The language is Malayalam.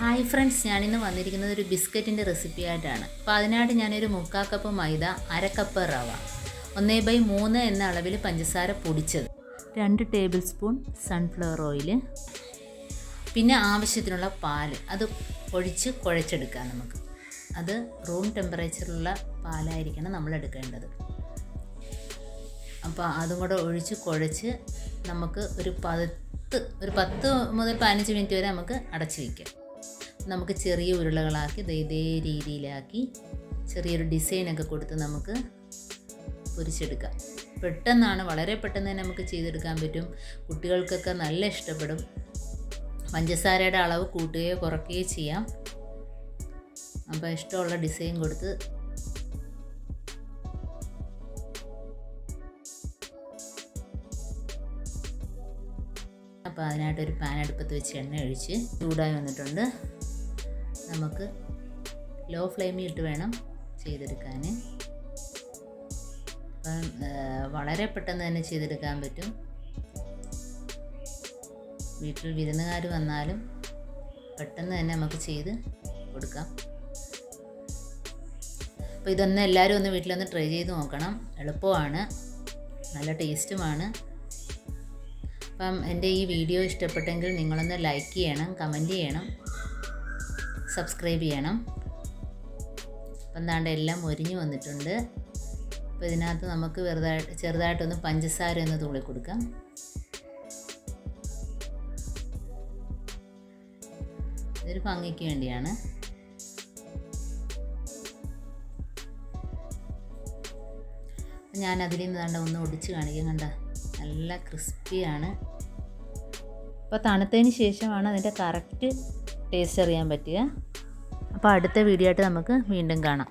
ഹായ് ഫ്രണ്ട്സ് ഞാനിന്ന് വന്നിരിക്കുന്നത് ഒരു ബിസ്ക്കറ്റിന്റെ റെസിപ്പി ആയിട്ടാണ്. അപ്പോൾ അതിനായിട്ട് ഞാനൊരു മുക്കാൽ കപ്പ് മൈദ അര കപ്പ് റവ ഒന്നേ ബൈ മൂന്ന് എന്ന അളവിൽ പഞ്ചസാര പൊടിച്ചത് രണ്ട് ടേബിൾ സ്പൂൺ സൺഫ്ലവർ ഓയിൽ പിന്നെ ആവശ്യത്തിനുള്ള പാൽ അത് ഒഴിച്ച് കുഴച്ചെടുക്കാം നമുക്ക്. അത് റൂം ടെമ്പറേച്ചറിലുള്ള പാലായിരിക്കണം നമ്മൾ എടുക്കേണ്ടത്. അപ്പോൾ അതും കൂടെ ഒഴിച്ച് കുഴച്ച് നമുക്ക് ഒരു പത്ത് ഒരു പത്ത് മുതൽ പതിനഞ്ച് മിനിറ്റ് വരെ നമുക്ക് അടച്ചു വയ്ക്കാം നമുക്ക് ചെറിയ ഉരുളകളാക്കി ഇതേ രീതിയിലാക്കി ചെറിയൊരു ഡിസൈനൊക്കെ കൊടുത്ത് നമുക്ക് പൊരിച്ചെടുക്കാം. പെട്ടെന്നാണ് വളരെ പെട്ടെന്ന് തന്നെ നമുക്ക് ചെയ്തെടുക്കാൻ പറ്റും. കുട്ടികൾക്കൊക്കെ നല്ല ഇഷ്ടപ്പെടും. പഞ്ചസാരയുടെ അളവ് കൂട്ടുകയോ കുറയ്ക്കുകയോ ചെയ്യാം. അപ്പോൾ ഇഷ്ടമുള്ള ഡിസൈൻ കൊടുത്ത് അപ്പോൾ അതിനായിട്ടൊരു പാൻ അടുപ്പത്ത് വെച്ച് എണ്ണ ഒഴിച്ച് ചൂടായി വന്നിട്ടുണ്ട്. നമുക്ക് ലോ ഫ്ലെയിമിൽ ഇട്ട് വേണം ചെയ്തെടുക്കാൻ. അപ്പം വളരെ പെട്ടെന്ന് തന്നെ ചെയ്തെടുക്കാൻ പറ്റും. വീട്ടിൽ വിരുന്നുകാർ വന്നാലും പെട്ടെന്ന് തന്നെ നമുക്ക് ചെയ്ത് കൊടുക്കാം. അപ്പോൾ ഇതൊന്ന് എല്ലാവരും ഒന്ന് വീട്ടിലൊന്ന് ട്രൈ ചെയ്ത് നോക്കണം. എളുപ്പമാണ്. നല്ല ടേസ്റ്റുമാണ് അപ്പം എന്റെ ഈ വീഡിയോ ഇഷ്ടപ്പെട്ടെങ്കിൽ നിങ്ങളൊന്ന് ലൈക്ക് ചെയ്യണം കമന്റ് ചെയ്യണം സബ്സ്ക്രൈബ് ചെയ്യണം. അപ്പം എന്താണ്ട് എല്ലാം ഒരിഞ്ഞു വന്നിട്ടുണ്ട്. അപ്പോൾ ഇതിനകത്ത് നമുക്ക് വെറുതെ ചെറുതായിട്ടൊന്ന് പഞ്ചസാര ഒന്ന് തുള്ളി കൊടുക്കാം. ഇതൊരു ഭംഗിക്ക് വേണ്ടിയാണ്. ഞാൻ അതിൽ നിന്ന് കണ്ട ഒന്ന് ഒടിച്ച് കാണിക്കാൻ കണ്ട. നല്ല ക്രിസ്പിയാണ്. അപ്പോൾ തണുത്തതിന് ശേഷമാണ് അതിന്റെ കറക്റ്റ് ടേസ്റ്റ് അറിയാൻ പറ്റുക. അപ്പോൾ അടുത്ത വീഡിയോ ആയിട്ട് നമുക്ക് വീണ്ടും കാണാം.